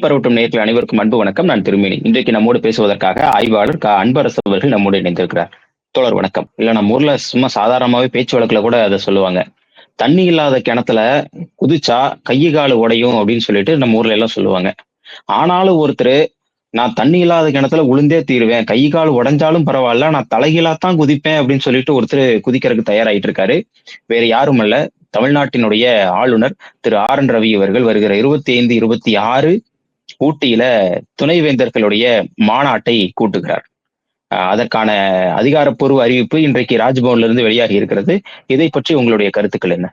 பரவட்டும் நேர்கள் அனைவருக்கும் அன்பு வணக்கம். நான் திருமேனி. இன்றைக்கு நம்மோடு பேசுவதற்காக ஆய்வாளர் க. அன்பரசு அவர்கள் நம்மோடு இணைந்திருக்கிறார். தோழர் வணக்கம். இல்ல நம்ம ஊர்ல சும்மா சாதாரணமாவே பேச்சு வழக்குல கூட அதை சொல்லுவாங்க. தண்ணி இல்லாத கிணத்துல குதிச்சா கையை காலு உடையும் அப்படின்னு சொல்லிட்டு நம்ம ஊர்ல எல்லாம் சொல்லுவாங்க. ஆனாலும் ஒருத்தர் நான் தண்ணி இல்லாத கிணத்துல உளுந்தே தீருவேன். கை கால் உடைஞ்சாலும் பரவாயில்ல. நான் தலைகீழா தான் குதிப்பேன். அப்படின்னு சொல்லிட்டு ஒருத்தர் குதிக்கிறதுக்கு தயாராயிட்டு இருக்காரு வேற யாரும் அல்ல தமிழ்நாட்டினுடைய ஆளுநர் திரு ஆர். என். ரவி அவர்கள் வருகிற இருபத்தி ஐந்து இருபத்தி ஆறு ஊட்டியில துணைவேந்தர்களுடைய மாநாட்டை கூட்டுகிறார். அதற்கான அதிகாரப்பூர்வ அறிவிப்பு இன்றைக்கு ராஜ்பவன்ல இருந்து வெளியாகி இருக்கிறது. இதை பற்றி உங்களுடைய கருத்துக்கள் என்ன?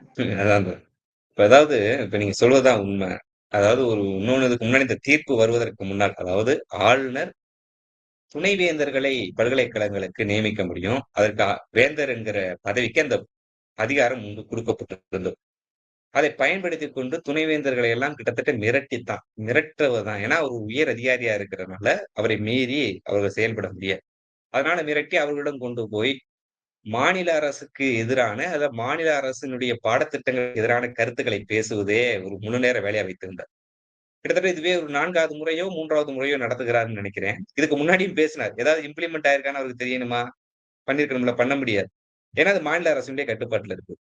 இப்ப அதாவது இப்ப நீங்க சொல்வதுதான் உண்மை. அதாவது ஒரு இன்னொன்னு முன்னாடி இந்த தீர்ப்பு வருவதற்கு முன்னால் அதாவது ஆளுநர் துணைவேந்தர்களை பல்கலைக்கழகங்களுக்கு நியமிக்க முடியும். அதற்கு வேந்தர் என்கிற பதவிக்கு அந்த அதிகாரம் முன்பு கொடுக்கப்பட்டிருந்தது. அதை பயன்படுத்தி கொண்டு துணைவேந்தர்களை எல்லாம் கிட்டத்தட்ட மிரட்டித்தான். மிரட்டுவதுதான் ஏன்னா அவர் உயர் அதிகாரியா இருக்கிறதுனால அவரை மீறி அவர்கள் செயல்பட முடியாது. அதனால மிரட்டி அவர்களிடம் கொண்டு போய் மாநில அரசுக்கு எதிரான அத மாநில அரசினுடைய பாடத்திட்டங்களுக்கு எதிரான கருத்துக்களை பேசுவதே ஒரு முழு நேர வேலையா வைத்திருந்தார். கிட்டத்தட்ட இதுவே ஒரு நான்காவது முறையோ மூன்றாவது முறையோ நடத்துகிறாருன்னு நினைக்கிறேன். இதுக்கு முன்னாடியும் பேசினார். ஏதாவது இம்ப்ளிமெண்ட் ஆயிருக்கான்னு அவருக்கு தெரியணுமா? பண்ணிருக்கணும்ல பண்ண முடியாது. ஏன்னா அது மாநில அரசுடைய கட்டுப்பாட்டுல இருக்கு.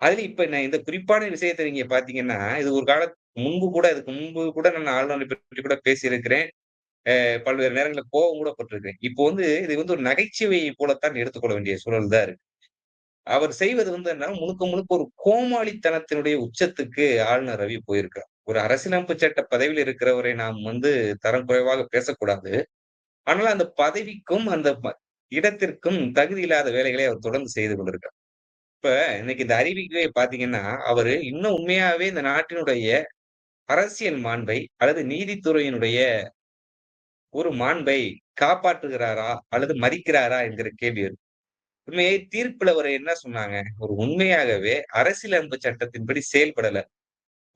அதுல இப்ப நான் இந்த குறிப்பான விஷயத்தை நீங்க பாத்தீங்கன்னா இது ஒரு கால முன்பு கூட இதுக்கு முன்பு கூட நான் ஆளுநரை பற்றி கூட பேசியிருக்கிறேன். அஹ் பல்வேறு நேரங்களில் கோபம் கூட பட்டிருக்கேன் இப்போ வந்து இது வந்து ஒரு நகைச்சுவையை போலத்தான் எடுத்துக்கொள்ள வேண்டிய சூழல் தான் இருக்கு. அவர் செய்வது வந்து என்ன முழுக்க முழுக்க ஒரு கோமாளித்தனத்தினுடைய உச்சத்துக்கு ஆளுநர் ரவி போயிருக்கிறார். ஒரு அரசியலமைப்பு சட்ட பதவியில் இருக்கிறவரை நாம் வந்து தரம் குறைவாக பேசக்கூடாது. ஆனால் அந்த பதவிக்கும் அந்த இடத்திற்கும் தகுதி இல்லாத வேலைகளை அவர் தொடர்ந்து செய்து கொண்டிருக்கார் இப்ப இன்னைக்கு இந்த அறிவிக்கவே பாத்தீங்கன்னா அவரு இன்னும் உண்மையாவே இந்த நாட்டினுடைய அரசியல் மாண்பை அல்லது நீதித்துறையினுடைய ஒரு மாண்பை காப்பாற்றுகிறாரா அல்லது மதிக்கிறாரா என்கிற கேள்வி இருக்கு உண்மையை தீர்ப்புல அவர் என்ன சொன்னாங்க? ஒரு உண்மையாகவே அரசியலமைப்பு சட்டத்தின்படி செயல்படல.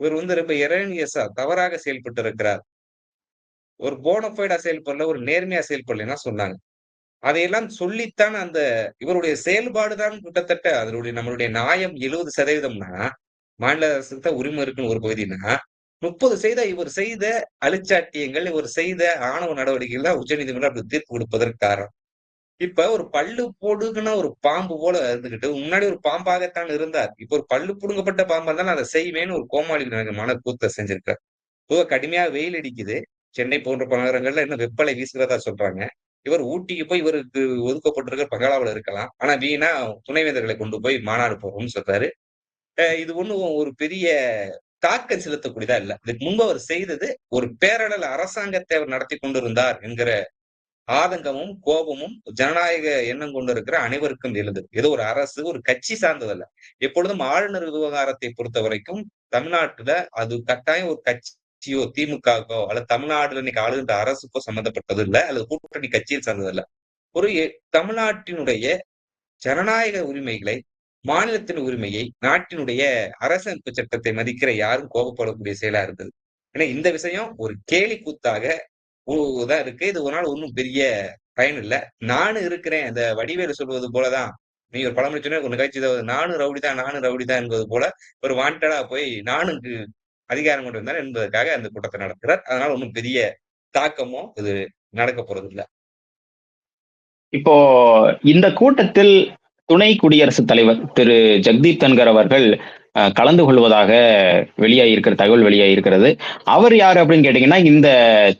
இவர் வந்து ரொம்ப இரணியசா தவறாக செயல்பட்டு இருக்கிறார் ஒரு போனஃபைடா செயல்படல ஒரு நேர்மையா செயல்படலன்னா சொன்னாங்க. அதையெல்லாம் சொல்லித்தான் அந்த இவருடைய செயல்பாடுதான் கிட்டத்தட்ட அதனுடைய நம்மளுடைய நியாயம் எழுபது சதவீதம்னா மாநில அரசுக்கு தான் உரிமை இருக்குன்னு ஒரு பகுதினா முப்பது செய்த இவர் செய்த அழிச்சாட்டியங்கள் இவர் செய்த ஆணவ நடவடிக்கைகள் தான் உச்சநீதிமன்றம் அப்படி தீர்ப்பு கொடுப்பதற்கு காரணம். இப்ப ஒரு பல்லு போடுங்கன்னா ஒரு பாம்பு போல இருந்துகிட்டு முன்னாடி ஒரு பாம்பாகத்தான் இருந்தார். இப்ப ஒரு பல்லு புடுங்கப்பட்ட பாம்பா இருந்தாலும் அதை செய்வேன்னு ஒரு கோமாளி மன கூத்த செஞ்சிருக்கார். பொதுவா கடுமையா வெயில் அடிக்குது. சென்னை போன்ற நகரங்கள்ல இன்னும் வெப்பலை வீசுகிறதா சொல்றாங்க. இவர் ஊட்டிக்கு போய் இவருக்கு ஒதுக்கப்பட்டிருக்கிற பங்களாவில் இருக்கலாம். ஆனா வீணா துணைவேந்தர்களை கொண்டு போய் மாநாடு போறோம்னு சொல்றாரு. இது ஒண்ணும் ஒரு பெரிய தாக்கம் செலுத்தக்கூடியதா இல்ல. இதுக்கு முன்பு அவர் செய்தது ஒரு பேரடல் அரசாங்கத்தை அவர் நடத்தி கொண்டிருந்தார் என்கிற ஆதங்கமும் கோபமும் ஜனநாயக எண்ணம் கொண்டிருக்கிற அனைவருக்கும் எழுந்தது ஏதோ ஒரு அரசு ஒரு கட்சி சார்ந்ததல்ல. எப்பொழுதும் ஆளுநர் விவகாரத்தை பொறுத்த வரைக்கும் தமிழ்நாட்டுல அது கட்டாயம் ஒரு கட்சி கட்சியோ திமுகவோ அல்லது தமிழ்நாடுல இன்னைக்கு ஆளுகின்ற அரசுக்கோ சம்பந்தப்பட்டது இல்ல அல்லது கூட்டணி கட்சியில் சார்ந்தது இல்ல. ஒரு தமிழ்நாட்டினுடைய ஜனநாயக உரிமைகளை மாநிலத்தின் உரிமையை நாட்டினுடைய அரசமைப்பு சட்டத்தை மதிக்கிற யாரும் கோபப்படக்கூடிய செயலா இருந்தது. ஏன்னா இந்த விஷயம் ஒரு கேலி கூத்தாக தான் இருக்கு. இது ஒரு நாள் ஒன்றும் பெரிய பயன் இல்ல. நானும் இருக்கிறேன். அந்த வடிவேலு சொல்வது போலதான். நீ ஒரு பழமொழி சொன்ன ஒரு நிகழ்ச்சி தான் நானும் ரவுடிதான் நானும் ரவுடிதான் என்பது போல ஒரு வாண்டடா போய் நானும் அதிகாரம் கொண்டு வந்தார் என்பதற்காக அந்த கூட்டத்தை நடத்துகிறார். அதனால ஒன்றும் பெரிய தாக்கமோ இது நடக்க போறது இப்போ இந்த கூட்டத்தில் துணை குடியரசுத் தலைவர் திரு ஜெக்தீப் தன்கர் அவர்கள் கலந்து கொள்வதாக வெளியாகியிருக்கிற தகவல் வெளியாகியிருக்கிறது அவர் யார் அப்படின்னு கேட்டீங்கன்னா இந்த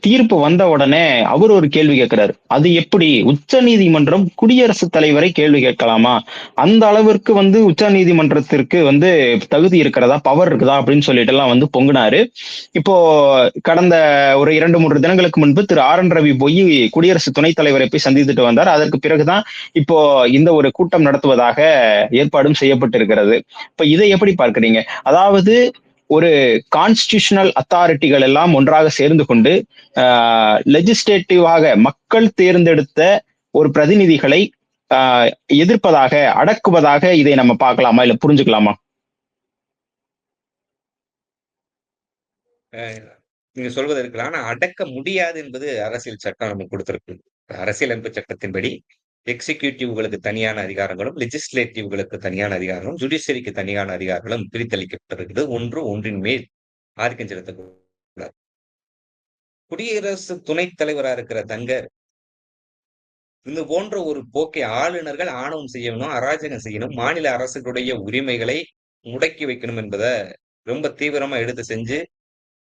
தீர்ப்பு வந்த உடனே அவர் ஒரு கேள்வி கேட்கிறார். அது எப்படி? உச்ச நீதிமன்றம் குடியரசுத் தலைவரை கேள்வி கேட்கலாமா? அந்த அளவிற்கு வந்து உச்ச நீதிமன்றத்திற்கு வந்து தகுதி இருக்கிறதா? பவர் இருக்குதா? அப்படின்னு சொல்லிட்டு எல்லாம் வந்து பொங்கினாரு. இப்போ கடந்த ஒரு இரண்டு மூன்று தினங்களுக்கு முன்பு திரு ஆர் என் ரவி போய் குடியரசு துணைத் தலைவரை போய் சந்தித்துட்டு வந்தார். அதற்கு பிறகுதான் இப்போ இந்த ஒரு கூட்டம் நடத்துவதாக ஏற்பாடும் செய்யப்பட்டிருக்கிறது. இப்ப இதை எப்படி பார்க்கறீங்க. அதாவது ஒரு கான்ஸ்டியூஷனல் அத்தாரிட்டிகள் எல்லாம் ஒன்றாக சேர்ந்து கொண்டு லெஜிஸ்லேட்டிவாக மக்கள் தேர்ந்தெடுத்த ஒரு பிரதிநிதிகளை எதிர்ப்பதாக அடக்குவதாக இதை நம்ம பார்க்கலாமா இல்ல புரிஞ்சுக்கலாமா? நீங்க சொல்வது இருக்கலாம் ஆனா அடக்க முடியாது என்பது அரசியல் சட்டம் நமக்கு கொடுத்திருக்கு அரசியலமைப்பு சட்டத்தின்படி எக்ஸிகியூட்டிவ்களுக்கு தனியான அதிகாரங்களும் லெஜிஸ்லேட்டிவ்களுக்கு தனியான அதிகாரங்களும் ஜுடிஷியரிக்கு தனியான அதிகாரங்களும் பிரித்தளிக்கப்பட்டிருக்கிறது ஒன்று ஒன்றின் மேல் ஆதிக்கம் செலுத்தக்கூடாது குடியரசு துணைத் தலைவரா இருக்கிற தங்கர் இது போன்ற ஒரு போக்கை ஆளுநர்கள் ஆணவம் செய்யணும், அராஜகம் செய்யணும், மாநில அரசுகளுடைய உரிமைகளை முடக்கி வைக்கணும் என்பதை ரொம்ப தீவிரமா எடுத்து செஞ்சு,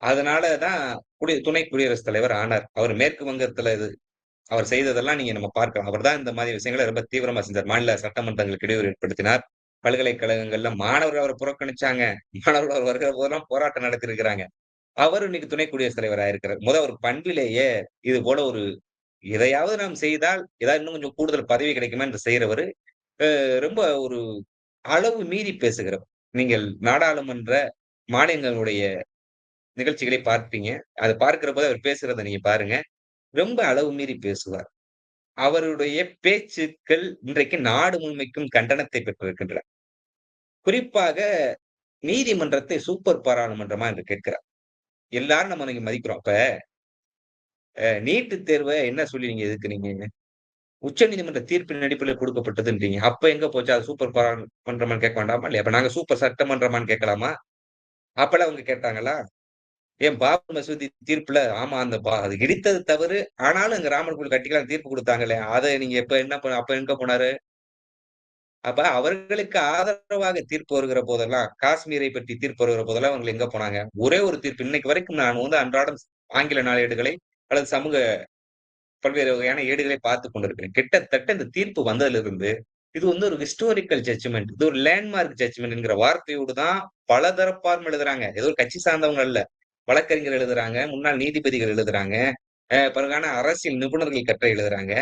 அதனாலதான் குடி துணை குடியரசுத் தலைவர் ஆனார். அவர் மேற்கு வங்கத்துல இது அவர் செய்ததெல்லாம் நீங்க நம்ம பார்க்கலாம். அவர் தான் இந்த மாதிரி விஷயங்களை ரொம்ப தீவிரமா செஞ்சார். மாநில சட்டமன்றங்களுக்கு இடையூறு ஏற்படுத்தினார். பல்கலைக்கழகங்கள்ல மாணவர்கள் அவர புறக்கணிச்சாங்க. மாணவர்கள் அவர் வருகிற போதெல்லாம் போராட்டம் நடத்தியிருக்கிறாங்க. அவர் இன்னைக்கு துணை குடியரசுத் தலைவர் ஆயிருக்கிறார். முத ஒரு பண்பிலேயே இது போல ஒரு எதையாவது நாம் செய்தால், ஏதாவது இன்னும் கொஞ்சம் கூடுதல் பதவி கிடைக்குமா என்று செய்யறவர் ரொம்ப ஒரு அளவு மீறி பேசுகிறவர். நீங்கள் நாடாளுமன்ற மாநிலங்களுடைய நிகழ்ச்சிகளை பார்ப்பீங்க. அதை பார்க்கிற போது அவர் பேசுறத நீங்க பாருங்க. ரொம்ப அளவு மீறி பேசுவார். அவருடைய பேச்சுக்கள் இன்றைக்கு நாடு முழுமைக்கும் கண்டனத்தை பெற்றிருக்கின்றன. குறிப்பாக நீதிமன்றத்தை சூப்பர் பாராளுமன்றமா என்று கேட்கிறார். எல்லாரும் நம்ம நீங்க மதிக்கிறோம். அப்ப நீட்டு தேர்வ என்ன சொல்லி நீங்க எதிர்க்கிறீங்க? உச்சநீதிமன்ற தீர்ப்பின் அடிப்படையில் கொடுக்கப்பட்டதுன்றீங்க. அப்ப எங்க போச்சு? அது சூப்பர் பாராளுமன்றமான்னு கேட்க வேண்டாமா? இல்லையா? அப்ப நாங்க சூப்பர் சட்டமன்றமான்னு கேட்கலாமா? அப்பெல்லாம் அவங்க கேட்டாங்களா? ஏன் பாபர் மசூதி தீர்ப்புல ஆமா அந்த பா அது இடித்தது தவறு. ஆனாலும் அங்க ராமர் கோவில் கட்டிக்கலாம் தீர்ப்பு கொடுத்தாங்களே அத நீங்க எப்ப என்ன பண்ண அப்ப எங்க போனாரு? அப்ப அவர்களுக்கு ஆதரவாக தீர்ப்பு வருகிற போதெல்லாம், காஷ்மீரை பற்றி தீர்ப்பு வருகிற போதெல்லாம் அவங்க எங்க போனாங்க? ஒரே ஒரு தீர்ப்பு இன்னைக்கு வரைக்கும் நான் வந்து அன்றாடம் ஆங்கில நாளேடுகளை அல்லது சமூக பல்வேறு வகையான ஏடுகளை பார்த்து கொண்டிருக்கிறேன். கிட்டத்தட்ட இந்த தீர்ப்பு வந்ததுல இருந்து இது வந்து ஒரு ஹிஸ்டோரிக்கல் ஜட்ஜ்மெண்ட் இது ஒரு லேண்ட்மார்க் ஜட்ஜ்மெண்ட் என்கிற வார்த்தையோடு தான் பல தரப்பாரும் எழுதுறாங்க. ஏதோ ஒரு கட்சி சார்ந்தவங்க அல்ல. வழக்கறிஞர் எழுதுறாங்க, முன்னாள் நீதிபதிகள் எழுதுறாங்க, பிறகான அரசியல் நிபுணர்கள் கட்டுரை எழுதுறாங்க.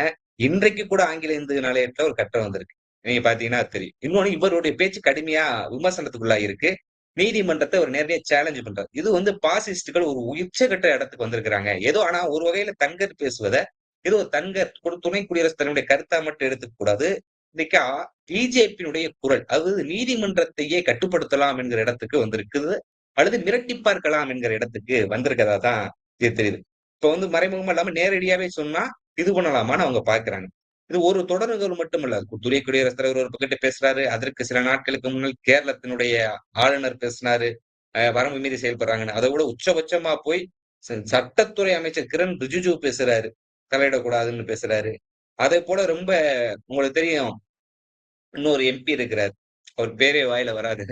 இன்றைக்கு கூட ஆங்கில இந்து நாளேட்டுல ஒரு கட்டுரை வந்திருக்கு. நீங்க பார்த்தீங்கன்னா தெரியும். இன்னொன்னு இவருடைய பேச்சு கடுமையா விமர்சனத்துக்குள்ளாயிருக்கு. நீதிமன்றத்தை ஒரு நேரடியா சேலஞ்சு பண்றாரு. இது வந்து பாசிஸ்டுகள் ஒரு உச்சகட்ட இடத்துக்கு வந்திருக்கிறாங்க. ஏதோ ஆனா ஒரு வகையில தங்கர் பேசுவத, ஏதோ தங்கர் ஒரு துணை குடியரசுத் தலைவருடைய கருத்தா மட்டும் எடுத்துக்க கூடாது. இன்னைக்கு பிஜேபியினுடைய குரல். அதாவது நீதிமன்றத்தையே கட்டுப்படுத்தலாம் என்கிற இடத்துக்கு வந்திருக்குது. அல்லது மிரட்டி பார்க்கலாம் என்கிற இடத்துக்கு வந்திருக்கதா தான் இது தெரியுது. இப்ப வந்து மறைமுகமா இல்லாம நேரடியாவே சொன்னா, இது பண்ணலாமான்னு அவங்க பாக்குறாங்க இது ஒரு தொடர் மட்டுமல்ல. துறை குடியரசுத் தலைவர் ஒரு பக்கத்து பேசுறாரு. அதற்கு சில நாட்களுக்கு முன்னால் கேரளத்தினுடைய ஆளுநர் பேசினாரு. வரம்பு மீறி செயல்படுறாங்கன்னு. அதை விட உச்சபட்சமா போய் ச சட்டத்துறை அமைச்சர் கிரண் ரிஜிஜு பேசுறாரு. தலையிடக்கூடாதுன்னு பேசுறாரு. அதே போல ரொம்ப உங்களுக்கு தெரியும். இன்னொரு எம்பி இருக்கிறார். அவர் பேரே வாயில வராது.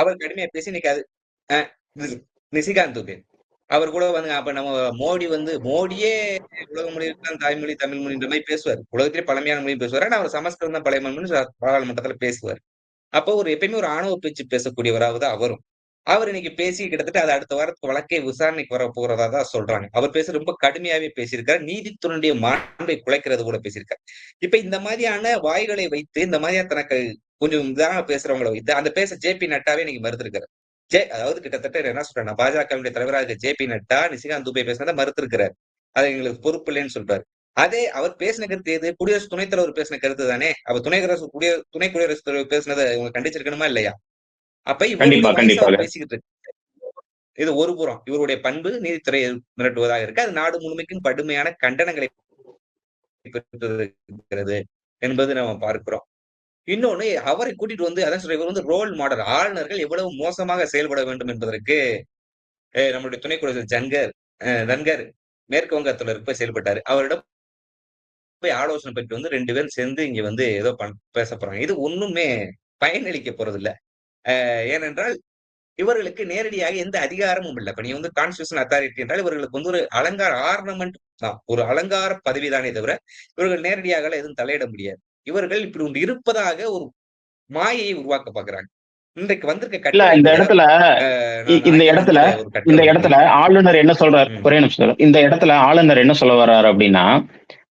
அவர் கடுமையா பேசி இன்னைக்கு அது அ நிஷிகாந்த் துபே. அவர் கூட வந்து அப்ப நம்ம மோடி வந்து மோடியே உலக மொழிதான் தாய்மொழி, தமிழ் மொழின்ற மாரி பேசுவாரு. உலகத்திலே பழமையான மொழி பேசுவாரு. ஆனா அவர் சமஸ்கிருதம் தான் பழைய மொழின்னு பாராளுமன்றத்துல பேசுவாரு. அப்போ ஒரு எப்பயுமே ஒரு ஆணவ பேச்சு பேசக்கூடியவராவது அவரும். அவர் இன்னைக்கு பேசி கிட்டத்தட்ட அது அடுத்த வாரத்துக்கு வழக்கே விசாரணைக்கு வரப் போறதா தான் சொல்றாங்க. அவர் பேச ரொம்ப கடுமையாவே பேசியிருக்காரு. நீதித்துறையுடைய மாண்பை குலைக்கிறது கூட பேசியிருக்காரு. இப்ப இந்த மாதிரியான வாய்களை வைத்து, இந்த மாதிரியா தனக்கு கொஞ்சம் இதான பேசுறவங்கள வைத்து, அந்த பேச ஜே.பி. நட்டாவே இன்னைக்கு மறுத்திருக்கிறார். ஜே அதாவது கிட்டத்தட்ட என்ன சொல்றேன்னா, பாஜகவினுடைய தலைவரா இருக்க ஜே.பி. நட்டா, நிஷிகாந்த் துபே பேசினத மறுத்திருக்கிறார். அது எங்களுக்கு பொறுப்பு இல்லைன்னு சொல்றாரு. அதே அவர் பேசின கருத்து எது? குடியரசு துணைத் தலைவர் பேசின கருத்து தானே! அப்ப துணை குடியரசு குடிய துணை குடியரசுத் தலைவர் பேசினத இவங்க கண்டிச்சிருக்கணுமா இல்லையா? அப்ப கண்டிப்பாக. பேசிக்கிட்டு. இது ஒரு புறம். இவருடைய பண்பு நீதித்துறையை மிரட்டுவதாக இருக்கு. அது நாடு முழுமைக்கும் கடுமையான கண்டனங்களை பெற்றிருக்கிறது என்பது நம்ம பார்க்கிறோம். இன்னொன்னு அவரை கூட்டிட்டு வந்து அதான் இவர் வந்து ரோல் மாடல். ஆளுநர்கள் எவ்வளவு மோசமாக செயல்பட வேண்டும் என்பதற்கு நம்மளுடைய துணை குடியரசு ஜங்கர் தன்கர் மேற்கு வங்கத்துல போய் செயல்பட்டாரு. அவரிடம் போய் ஆலோசனை பெற்று வந்து ரெண்டு பேரும் சேர்ந்து இங்க வந்து ஏதோ பண் போறாங்க. இது ஒண்ணுமே பயனளிக்க போறது இல்ல ஏனென்றால் இவர்களுக்கு நேரடியாக எந்த அதிகாரமும் இல்லை இப்ப நீ வந்து கான்ஸ்டியூஷன் அத்தாரிட்டி என்றால் இவர்களுக்கு வந்து ஒரு அலங்கார ஆர்னமெண்ட் தான். ஒரு அலங்கார பதவி தானே தவிர, இவர்கள் நேரடியாகலாம் எதுவும் தலையிட முடியாது. இவர்கள் இப்படி ஒன்று இருப்பதாக ஒரு மாயையை உருவாக்க பார்க்கிறாங்க. இன்றைக்கு வந்திருக்க இல்ல இந்த இடத்துல இந்த இடத்துல இந்த. இடத்துல ஆளுநர் என்ன சொல்றார்? ஒரே நிமிஷம். இந்த இடத்துல ஆளுநர் என்ன சொல்ல வர்றாரு அப்டின்னா,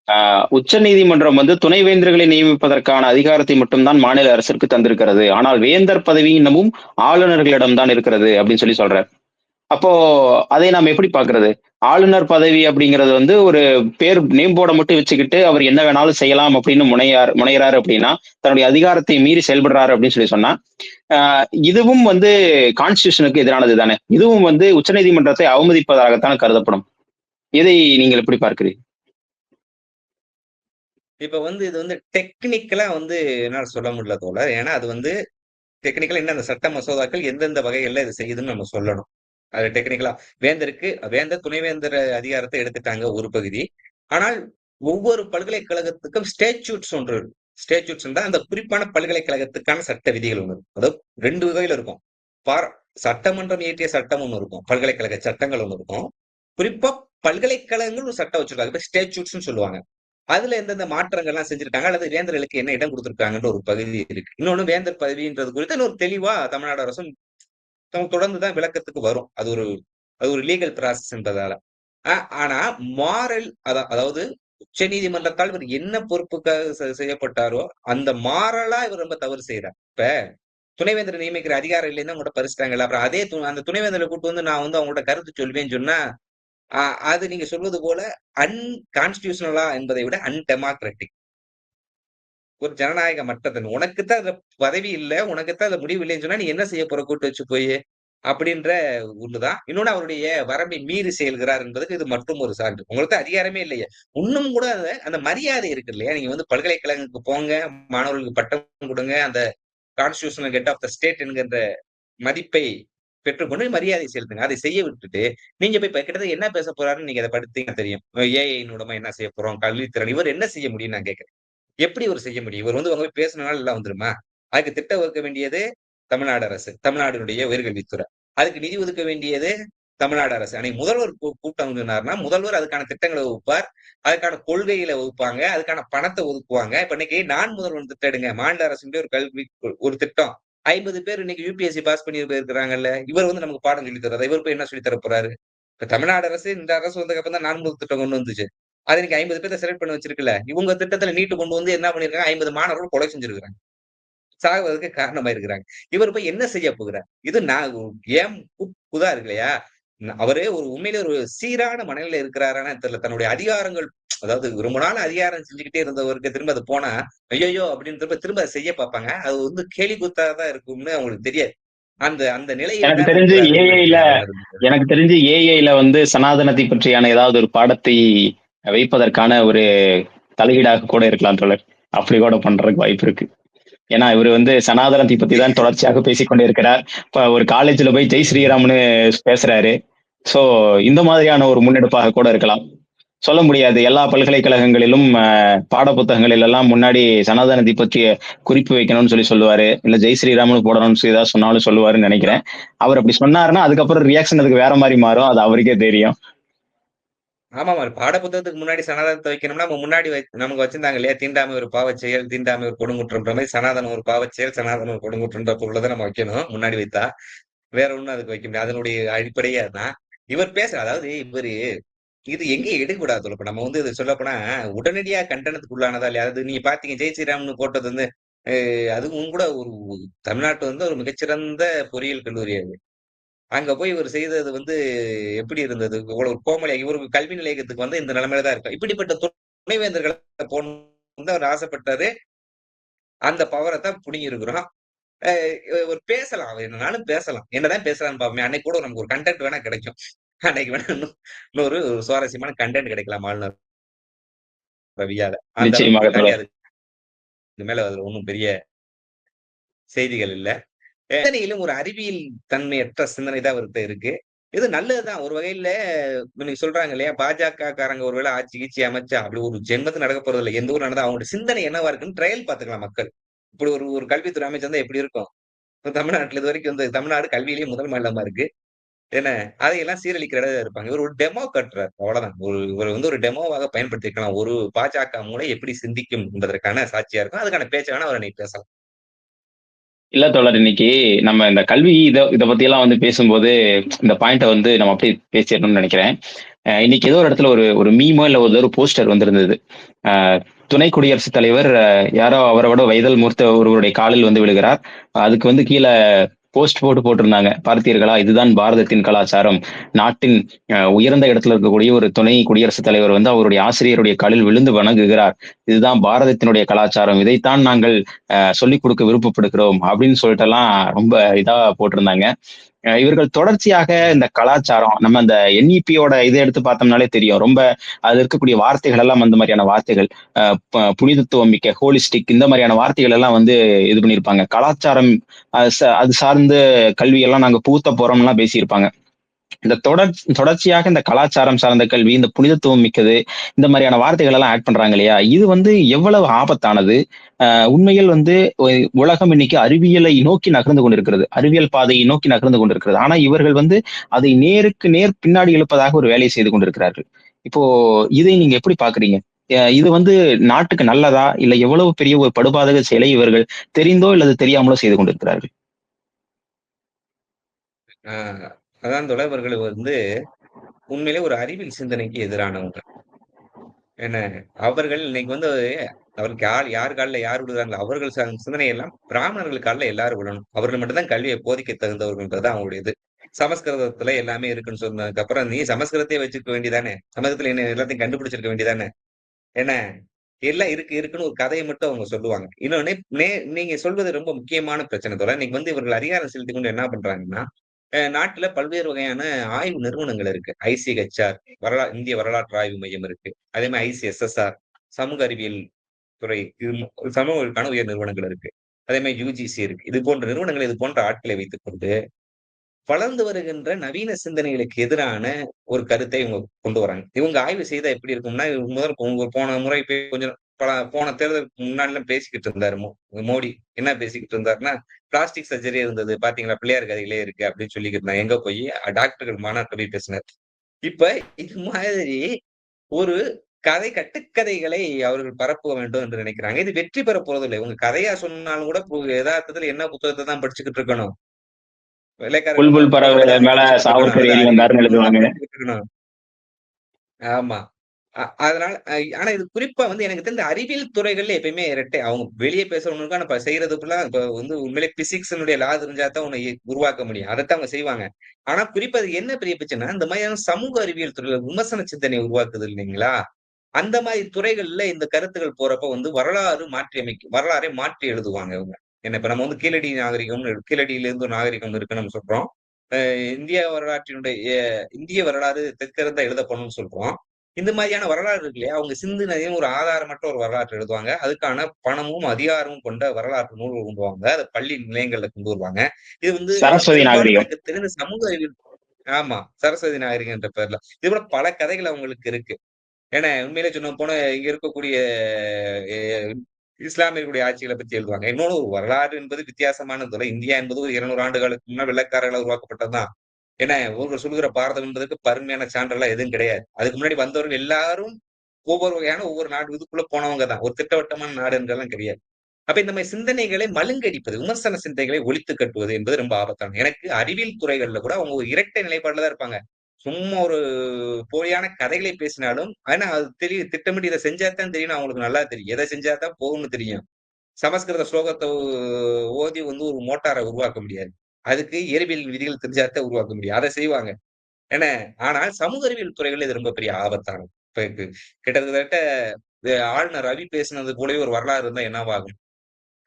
அ உச்சநீதிமன்றம் வந்து துணைவேந்தர்களை நியமிப்பதற்கான அதிகாரத்தை மட்டும் தான் மாநில அரசிற்கு தந்திருக்கிறது. ஆனால் வேந்தர் பதவி இன்னமும் ஆளுநர்களிடம் தான் இருக்கிறது அப்டின்னு சொல்லி சொல்றார். அப்போ அதை நாம் எப்படி பார்க்கிறது? ஆளுநர் பதவி அப்படிங்கிறது வந்து ஒரு பேர் நேம் போர்டை மட்டும் வச்சுக்கிட்டு அவர் என்ன வேணாலும் செய்யலாம் அப்படின்னு முனையார் முனைகிறாரு அப்படின்னா, தன்னுடைய அதிகாரத்தை மீறி செயல்படுறாரு அப்படின்னு சொல்லி சொன்னா, இதுவும் வந்து கான்ஸ்டியூஷனுக்கு எதிரானது தானே! இதுவும் வந்து உச்சநீதிமன்றத்தை அவமதிப்பதாகத்தான் கருதப்படும். இதை நீங்கள் எப்படி பார்க்கிறீங்க இப்ப வந்து இது வந்து டெக்னிக்கலா வந்து என்னால சொல்ல முடியல தோழர். ஏன்னா அது வந்து டெக்னிக்கலா என்ன அந்த சட்ட மசோதாக்கள் எந்தெந்த வகைகள்ல இது செய்யுதுன்னு நம்ம சொல்லணும். அது டெக்னிக்கலா வேந்தருக்கு வேந்தர் துணைவேந்தர் அதிகாரத்தை எடுத்துட்டாங்க ஒரு பகுதி. ஆனால் ஒவ்வொரு பல்கலைக்கழகத்துக்கும் ஸ்டேச்சூட்ஸ் ஒன்று ஸ்டேச்சூட்ஸ் அந்த குறிப்பான பல்கலைக்கழகத்துக்கான சட்ட விதிகள் ஒன்று. அதாவது ரெண்டு வகையில இருக்கும். பார் சட்டமன்றம் இயற்றிய சட்டம் ஒன்று இருக்கும். பல்கலைக்கழக சட்டங்கள் ஒன்று இருக்கும். குறிப்பா பல்கலைக்கழகங்கள் ஒரு சட்டம் வச்சிருக்காங்க. இப்ப ஸ்டேச்சூட்ஸ் சொல்லுவாங்க. அதுல எந்தெந்த மாற்றங்கள் எல்லாம் செஞ்சிருக்காங்க? அல்லது வேந்தர்களுக்கு என்ன இடம் கொடுத்திருக்காங்கன்ற ஒரு பகுதி இருக்கு. இன்னொன்னு வேந்தர் பதவின்றது குறித்து இன்னொரு தெளிவா தமிழ்நாடு அரசும் தொடர்ந்துதான் விளக்கத்துக்கு வரும். அது ஒரு அது ஒரு லீகல் ப்ராசஸ் என்பதால. ஆனா மாரல் அதாவது உச்ச நீதிமன்றத்தால் இவர் என்ன பொறுப்புக்காக செய்யப்பட்டாரோ அந்த மாறலா இவர் ரொம்ப தவறு செய்யறார் இப்ப துணைவேந்தர் நியமிக்கிற அதிகாரம் இல்லைன்னா அவங்கள்ட்ட பறிச்சிட்டாங்கல்ல அப்புறம் அதே அந்த துணைவேந்தரை கூட்டு வந்து நான் வந்து அவங்கள்ட்ட கருத்து சொல்வேன்னு சொன்னா அது நீங்க சொல்வது போல அன்கான்ஸ்டியூஷனலா என்பதை விட அன்டெமோக்ராட்டிக் ஒரு ஜனநாயக மட்டத்தன் உனக்குத்தான் அதுல பதவி இல்லை உனக்குத்தான் அதுல முடிவு இல்லைன்னு சொன்னா நீ என்ன செய்ய போற? கூட்டு வச்சு போய் அப்படின்ற ஒண்ணுதான் இன்னொன்னு அவருடைய வரம்பை மீறி செயல்கிறார் என்பதுக்கு இது மட்டும் ஒரு சான்று. உங்களுக்கு அதிகாரமே இல்லையே. இன்னும் கூட அந்த மரியாதை இருக்கு இல்லையா? நீங்க வந்து பல்கலைக்கழகத்துக்கு போங்க மாணவர்களுக்கு பட்டம் கொடுங்க அந்த constitutional get of the state என்கின்ற மதிப்பை பெற்றுக்கொண்டு மரியாதை செலுத்துங்க. அதை செய்ய விட்டுட்டு நீங்க போய் கிட்டத்தட்ட என்ன பேச போறாருன்னு நீங்க அதை படுத்தீங்க தெரியும். ஏஐ மூலமா என்ன செய்ய போறோம்? கல்வித்திறன் இவர் என்ன செய்ய முடியும் நான் கேட்கிறேன். எப்படி இவர் செய்ய முடியும்? இவர் வந்து அவங்க போய் பேசினாலும் எல்லாம் வந்துருமா? அதுக்கு திட்டம் வகுக்க வேண்டியது தமிழ்நாடு அரசு தமிழ்நாடுடைய உயர்கல்வித்துறை அதுக்கு நிதி ஒதுக்க வேண்டியது தமிழ்நாடு அரசு. அன்னைக்கு முதல்வர் கூட்டம் சொன்னார்னா முதல்வர் அதுக்கான திட்டங்களை வகுப்பார் அதுக்கான கொள்கைகளை வகுப்பாங்க அதுக்கான பணத்தை ஒதுக்குவாங்க. இப்ப இன்னைக்கு நான் முதல்வர் திட்டம் எடுங்க. மாநில அரசு ஒரு கல்வி ஒரு திட்டம். ஐம்பது பேர் இன்னைக்கு யூபிஎஸ்சி பாஸ் பண்ணி போயிருக்கிறாங்கல்ல இவர் வந்து நமக்கு பாடம் சொல்லி தர்றாரு இவர் போய் என்ன சொல்லி தர போறாரு? இப்ப தமிழ்நாடு அரசு இந்த அரசு வந்ததுக்கு அப்புறம் தான் நான் முதல் திட்டம் கொண்டு வந்துச்சு. அது இன்னைக்கு ஐம்பது பேர்த்த செலக்ட் பண்ணி வச்சிருக்கல இவங்க திட்டத்துல நீட்டு கொண்டு வந்து என்ன பண்ணிருக்காங்க? ஐம்பது மாணவர்கள் கொலை செஞ்சிருக்காங்க சாகுவதற்கு காரணமா இருக்கிறாங்க இவர் போய் என்ன செய்ய போகிறார் இது நான் ஏன் புதா இருக்கு இல்லையா அவரே ஒரு உண்மையிலே ஒரு சீரான மனநிலை இருக்கிறாரான்னு தெரியல தன்னுடைய அதிகாரங்கள் அதாவது ரொம்ப நாள் அதிகாரம் செஞ்சுக்கிட்டே இருந்தவருக்கு திரும்ப அது போனா ஐயோ அப்படின்னு திரும்ப திரும்ப செய்ய பார்ப்பாங்க. அது வந்து கேலி குத்தாதான் இருக்கும்னு அவங்களுக்கு தெரியாது. அந்த அந்த நிலை எனக்கு தெரிஞ்சு ஏஐல எனக்கு தெரிஞ்சு ஏஐல வந்து சனாதனத்தை பற்றியான ஏதாவது ஒரு பாடத்தை வைப்பதற்கான ஒரு தலையீடாக கூட இருக்கலாம் தொடர் அப்படி கூட பண்றதுக்கு வாய்ப்பு இருக்கு. ஏன்னா இவர் வந்து சனாதனத்தை பத்தி தான் தொடர்ச்சியாக பேசிக்கொண்டே இருக்கிறார் இப்ப ஒரு காலேஜ்ல போய் ஜெய் ஸ்ரீராம்னு பேசுறாரு. சோ இந்த மாதிரியான ஒரு முன்னெடுப்பாக கூட இருக்கலாம். சொல்ல முடியாது. எல்லா பல்கலைக்கழகங்களிலும் பாட புத்தகங்களில் எல்லாம் முன்னாடி சனாதனத்தை பற்றிய குறிப்பு வைக்கணும்னு சொல்லி சொல்லுவாரு. இல்ல ஜெய் ஸ்ரீராமனு போடணும்னு சொல்லி ஏதாவது சொன்னாலும் சொல்லுவாருன்னு நினைக்கிறேன். அவர் அப்படி சொன்னாருன்னா அதுக்கப்புறம் ரியாக்ஷன் அதுக்கு வேற மாதிரி மாறும். அது அவருக்கே தெரியும். ஆமா பாட புத்தகத்துக்கு முன்னாடி சனாதனத்தை வைக்கணும்னா நம்ம முன்னாடி நமக்கு வச்சிருந்தாங்க இல்லையா? தீண்டாமை ஒரு பாவ செயல் தீண்டாமை ஒரு கொடுங்குற்றன்ற மாதிரி சனாதனம் ஒரு பாவ செயல் சனாதனம் ஒரு கொடுங்குற்றன்ற பொருளை தான் நம்ம வைக்கணும். முன்னாடி வைத்தா வேற ஒண்ணும் அதுக்கு வைக்க முடியாது. அதனுடைய அடிப்படையே அதுதான். இவர் பேசுற அதாவது இவரு இது எங்கேயும் எடுக்கக்கூடாது சொல்லப்ப நம்ம வந்து இது சொல்லப்போனா உடனடியா கண்டனத்துக்கு உள்ளானதா இல்லையா? அது நீங்க பாத்தீங்க ஜெய் ஸ்ரீராம்னு போட்டது வந்து அதுவும் கூட ஒரு தமிழ்நாட்டு வந்து ஒரு மிகச்சிறந்த பொறியியல் கல்லூரி அது அங்க போய் இவர் செய்தது வந்து எப்படி இருந்தது? இவ்வளவு கோமலியா இவருக்கு கல்வி நிலையத்துக்கு வந்து இந்த நிலைமையில தான் இருக்கும் இப்படிப்பட்ட துணைவேந்தர்களை போன அவர் ஆசைப்பட்டாரு. அந்த பவரை தான் புடிங்கி இருக்கிறோம் ஒரு பேசலாம். அவர் என்னன்னாலும் பேசலாம். என்னதான் பேசலாம்னு பாப்போமே அன்னைக்கு கூட நமக்கு ஒரு கண்டென்ட் வேணா கிடைக்கும். அன்னைக்கு வேணா இன்னொரு சுவாரஸ்யமான கண்டென்ட் கிடைக்கலாம் ஆளுநர் ரவியால. அந்த மேல அதுல ஒன்றும் பெரிய செய்திகள் இல்ல. சிந்தனையிலும் ஒரு அறிவியல் தன்மையற்ற சிந்தனை தான் அவர்கிட்ட இருக்கு. இது நல்லதுதான். ஒரு வகையில நீங்க சொல்றாங்க இல்லையா? பாஜக காரங்க ஒருவேளை ஆட்சி கீச்சி அமைச்சா அப்படி ஒரு ஜென்மத்து நடக்க போறது இல்லை. எந்த ஊர் நடந்தா அவங்களோட சிந்தனை என்னவா இருக்குன்னு ட்ரையல் பாத்துக்கலாம் மக்கள். இப்படி ஒரு ஒரு கல்வித்துறை அமைச்சர் தான் எப்படி இருக்கும்? தமிழ்நாட்டுல இது வரைக்கும் வந்து தமிழ்நாடு கல்வியிலேயே முதல் மாநிலமா இருக்கு. என்ன? அதையெல்லாம் சீரழிக்கிற இடம் இருப்பாங்க? இவர் ஒரு டெமோ கட்டுறாரு. அவ்வளவுதான். ஒரு இவர் வந்து ஒரு டெமோவாக பயன்படுத்திக்கலாம் ஒரு பாஜக மூளை எப்படி சிந்திக்கும் என்பதற்கான சாட்சியா இருக்கும். அதுக்கான பேச்சை வேணா அவர் நீ பேசலாம். இல்ல தோழர் இன்னைக்கு நம்ம இந்த கல்வி இதை இதை பத்தி எல்லாம் வந்து பேசும்போது இந்த பாயிண்ட வந்து நம்ம அப்படியே பேசிடணும்னு நினைக்கிறேன். இன்னைக்கு ஏதோ ஒரு இடத்துல ஒரு ஒரு மீமோ இல்ல ஒரு ஒரு போஸ்டர் வந்திருந்தது. துணை குடியரசுத் தலைவர் யாரோ அவரோட வயதல் மூர்த்த ஒருவருடைய காலில் வந்து விழுகிறார். அதுக்கு வந்து கீழே போஸ்ட் போட்டு போட்டிருந்தாங்க. பார்த்தீர்களா இதுதான் பாரதத்தின் கலாச்சாரம். நாட்டின் உயர்ந்த இடத்துல இருக்கக்கூடிய ஒரு துணை குடியரசுத் தலைவர் வந்து அவருடைய ஆசிரியருடைய காலில் விழுந்து வணங்குகிறார். இதுதான் பாரதத்தினுடைய கலாச்சாரம். இதைத்தான் நாங்கள் சொல்லிக் கொடுக்க விருப்பப்படுகிறோம் அப்படின்னு சொல்லிட்டு எல்லாம் ரொம்ப இதா போட்டிருந்தாங்க. இவர்கள் தொடர்ச்சியாக இந்த கலாச்சாரம் நம்ம அந்த என்இபியோட இதை எடுத்து பார்த்தோம்னாலே தெரியும். ரொம்ப அது இருக்கக்கூடிய வார்த்தைகள் எல்லாம் அந்த மாதிரியான வார்த்தைகள் புனிதத்துவம் மிக்க ஹோலிஸ்டிக் இந்த மாதிரியான வார்த்தைகள் எல்லாம் வந்து இது பண்ணியிருப்பாங்க. கலாச்சாரம் அது சார்ந்து கல்வியெல்லாம் நாங்கள் பூத்த போறோம்லாம் பேசியிருப்பாங்க. இந்த தொடர் தொடர்ச்சியாக இந்த கலாச்சாரம் சார்ந்த கல்வி, இந்த புனிதத்துவம் மிக்கது, இந்த மாதிரியான வார்த்தைகள் எல்லாம் ஆட் பண்றாங்க இல்லையா? இது வந்து எவ்வளவு ஆபத்தானது? உண்மையில் வந்து உலகம் இன்னைக்கு அறிவியலை நோக்கி நகர்ந்து கொண்டிருக்கிறது. அறிவியல் பாதையை நோக்கி நகர்ந்து கொண்டிருக்கிறது. ஆனா இவர்கள் வந்து அதை நேருக்கு நேர் பின்னாடி இழுப்பதாக ஒரு வேலையை செய்து கொண்டிருக்கிறார்கள். இப்போ இதை நீங்க எப்படி பார்க்குறீங்க? இது வந்து நாட்டுக்கு நல்லதா? இல்ல எவ்வளவு பெரிய ஒரு படுபாதக செயலை இவர்கள் தெரிந்தோ இல்லது தெரியாமலோ செய்து கொண்டிருக்கிறார்கள்? அதான் தொலைவர்கள் வந்து உண்மையிலே ஒரு அறிவியல் சிந்தனைக்கு எதிரானவங்க. என்ன அவர்கள் இன்னைக்கு வந்து அவருக்கு யார் யார் காலில் யார் விழுகிறாங்களோ அவர்கள் சிந்தனை எல்லாம் பிராமணர்கள் காலில் எல்லாரும் விழணும். அவர்கள் மட்டும்தான் கல்வியை போதிக்க தகுந்தவர்கள்ன்றது தான் அவங்களுடைய இது. சமஸ்கிருதத்துல எல்லாமே இருக்குன்னு சொன்னதுக்கு அப்புறம் நீ சமஸ்கிருதத்தையே வச்சுக்க வேண்டியதானே! சமஸ்கிருதத்துல என்ன எல்லாத்தையும் கண்டுபிடிச்சிருக்க வேண்டியதானே! என்ன எல்லாம் இருக்கு இருக்குன்னு ஒரு கதையை மட்டும் அவங்க சொல்லுவாங்க. இன்னொன்னு நீங்க சொல்வது ரொம்ப முக்கியமான பிரச்சனை தோழர். இன்னைக்கு வந்து இவர்கள் அதிகாரம் செலுத்தி கொண்டு என்ன பண்றாங்கன்னா, நாட்டுல பல்வேறு வகையான ஆய்வு நிறுவனங்கள் இருக்கு. ஐசிஹெச்ஆர் வரலா இந்திய வரலாற்று ஆய்வு மையம் இருக்கு. அதே மாதிரி ஐசிஎஸ்எஸ்ஆர் சமூக அறிவியல் துறை இது சமூகங்களுக்கான உயர் நிறுவனங்கள் இருக்கு. அதே மாதிரி யூஜிசி இருக்கு. இது போன்ற நிறுவனங்கள் இது போன்ற ஆட்களை வைத்துக் கொண்டு, வளர்ந்து வருகின்ற நவீன சிந்தனைகளுக்கு எதிரான ஒரு கருத்தை இவங்க கொண்டு வராங்க. இவங்க ஆய்வு செய்தா எப்படி இருக்கும்னா, முதல் போன முறை போய் கொஞ்சம் பல போன தேர்தலுக்கு முன்னாடிலாம் பேசிக்கிட்டு இருந்தாரு மோடி. என்ன பேசிக்கிட்டு இருந்தாருன்னா, பிளாஸ்டிக் சர்ஜரி இருந்தது பார்த்தீங்களா, பிள்ளையார் கதையிலே இருக்கு அப்படின்னு சொல்லிக்கிட்டு இருந்தாங்க. எங்க போயி டாக்டர்கள் மாநாட்டுல போய் பேசினார். இப்ப இது மாதிரி ஒரு கதை கட்டுக்கதைகளை அவர்கள் பரப்ப வேண்டும் என்று நினைக்கிறாங்க. இது வெற்றி பெற போறதில்லை. இவங்க கதையா சொன்னாலும் கூட பு எதார்த்தத்துல என்ன புத்தகத்த தான். படிச்சுக்கிட்டு இருக்கணும். ஆமா. அதனால ஆனா இது குறிப்பா வந்து எனக்கு தெரிந்த அறிவியல் துறைகள்ல எப்பயுமே இரட்டை. அவங்க வெளியே பேசுறவங்களுக்கும் நம்ம செய்யறதுக்குலாம் இப்ப வந்து உண்மையிலே பிசிக்ஸ்னுடைய லா தெரிஞ்சா தான் உன்னை உருவாக்க முடியும். அதைத்தான் அவங்க செய்வாங்க. ஆனா குறிப்பா அது என்ன பெரிய பிரச்சனை இந்த மாதிரியான சமூக அறிவியல் துறையில விமர்சன சிந்தனை உருவாக்குது இல்லைங்களா? அந்த மாதிரி துறைகள்ல இந்த கருத்துக்கள் போறப்ப வந்து வரலாறு மாற்றி அமைக்கும் வரலாறை மாற்றி எழுதுவாங்க இவங்க. என்ன இப்ப நம்ம வந்து கீழடி நாகரிகம்னு கீழடியிலிருந்து ஒரு நாகரிகம் இருக்குன்னு நம்ம சொல்றோம். இந்திய வரலாற்றினுடைய இந்திய வரலாறு தெற்கிருந்து எழுதப்படணும்னு சொல்றோம். இந்த மாதிரியான வரலாறு இருக்கு இல்லையா? அவங்க சிந்தனையும் ஒரு ஆதாரமற்ற ஒரு வரலாற்று எழுதுவாங்க. அதுக்கான பணமும், அதிகாரமும் கொண்ட வரலாற்று நூல்கள் கொண்டு வருவாங்க. அத பள்ளி நிலையங்கள்ல கொண்டு வருவாங்க. இது வந்து. எனக்கு தெரிந்த சமூக அறிவியல் ஆமா. சரஸ்வதி நாகரிகம் என்ற பேர்ல. இது போல பல கதைகள் அவங்களுக்கு இருக்கு. ஏன்னா உண்மையிலே சொல்லப்போனா இங்க இருக்கக்கூடிய இஸ்லாமியர்களுடைய ஆட்சிகள பத்தி எழுதுவாங்க. இன்னொன்னு ஒரு வரலாறு என்பது வித்தியாசமானது. இந்தியா என்பது ஒரு 200 ஆண்டுகளுக்கு முன்னால் வெள்ளைக்காரர்களால் உருவாக்கப்பட்டது தான். ஏன்னா இவங்க சொல்லுகிற பாரதம் என்பதற்கு பருமையான சான்றெல்லாம் எதுவும் கிடையாது. அதுக்கு முன்னாடி வந்தவர்கள் எல்லாரும் ஒவ்வொரு வகையான ஒவ்வொரு நாடு இதுக்குள்ள போனவங்க தான். ஒரு திட்டவட்டமான நாடு என்றெல்லாம் கிடையாது. அப்ப இந்த மாதிரி சிந்தனைகளை மழுங்கடிப்பது, விமர்சன சிந்தனைகளை ஒழித்து கட்டுவது என்பது ரொம்ப ஆபத்தான எனக்கு அறிவியல் துறைகள்ல கூட அவங்க ஒரு இரட்டை நிலைப்பாடுல தான் இருப்பாங்க. சும்மா ஒரு போலியான கதைகளை பேசினாலும், ஆனா அது தெரியும் திட்டமிட்டு இதை செஞ்சாதான் தெரியும் தெரியும்னு அவங்களுக்கு நல்லா தெரியும். எதை செஞ்சாதான் போகும்னு தெரியும். சமஸ்கிருத ஸ்லோகத்தை ஓதி வந்து ஒரு மோட்டாரை உருவாக்க முடியாது. அதுக்கு இயற்பியல் விதிகள் தெரிஞ்சாதான் உருவாக்க முடியும். அதை செய்வாங்க. என்ன ஆனால் சமூக அறிவியல் துறைகள் இது ரொம்ப பெரிய ஆபத்தானது. இப்ப கிட்டத்தட்ட ஆளுநர் ரவி பேசினது போலவே ஒரு வரலாறு இருந்தா என்னவாகும்?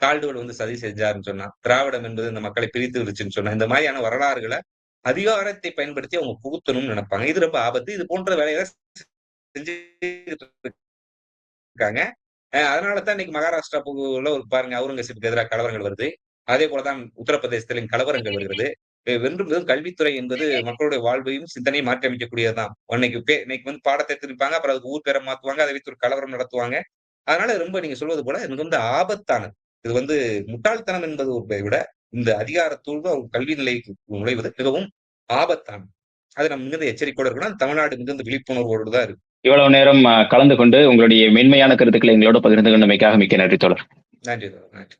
கால்டுவல் வந்து சதி செஞ்சாருன்னு சொன்னா, திராவிடம் என்பது இந்த மக்களை பிரித்து விடுச்சுன்னு சொன்னா, இந்த மாதிரியான வரலாறுகளை அதிகாரத்தை பயன்படுத்தி அவங்க புகுத்தணும்னு நினைப்பாங்க இது ரொம்ப ஆபத்து. இது போன்ற வேலையை செஞ்சுகிட்டு இருக்காங்க. அதனாலதான் இன்னைக்கு மகாராஷ்டிரா ஒரு பாருங்க அவுரங்கசீப்புக்கு எதிரா கலவரங்கள் வருது. அதே போல தான் உத்தரப்பிரதேசத்திலும் கலவரங்கள் வருகிறது. வென்றும் வெறும் கல்வித்துறை என்பது மக்களுடைய வாழ்வையும், சிந்தனையும் மாற்றி அமைக்கக்கூடியது தான். இன்னைக்கு பே இன்னைக்கு வந்து பாடத்த திணிப்பாங்க. அப்புறம் அதுக்கு ஊர் பேர மாத்துவாங்க. அதை வைத்து ஒரு கலவரம் நடத்துவாங்க. அதனால ரொம்ப நீங்க சொல்வது போல மிகுந்த ஆபத்தானது. இது வந்து முட்டாள்தனம் என்பது ஒன்றை விட, இந்த அதிகாரத்தோடு கல்வி நிலைக்கு நுழைவது மிகவும் ஆபத்தானது. அது நம்ம மிகுந்த எச்சரிக்கையோட இருக்கணும். தமிழ்நாடு மிகுந்த விழிப்புணர்வோடு தான் இருக்கு. இவ்வளவு நேரம் கலந்து கொண்டு உங்களுடைய மென்மையான கருத்துக்களை எங்களோடு பகிர்ந்து கொண்டமைக்காக மிக்க நன்றி தோழர். நன்றி தோழர். நன்றி.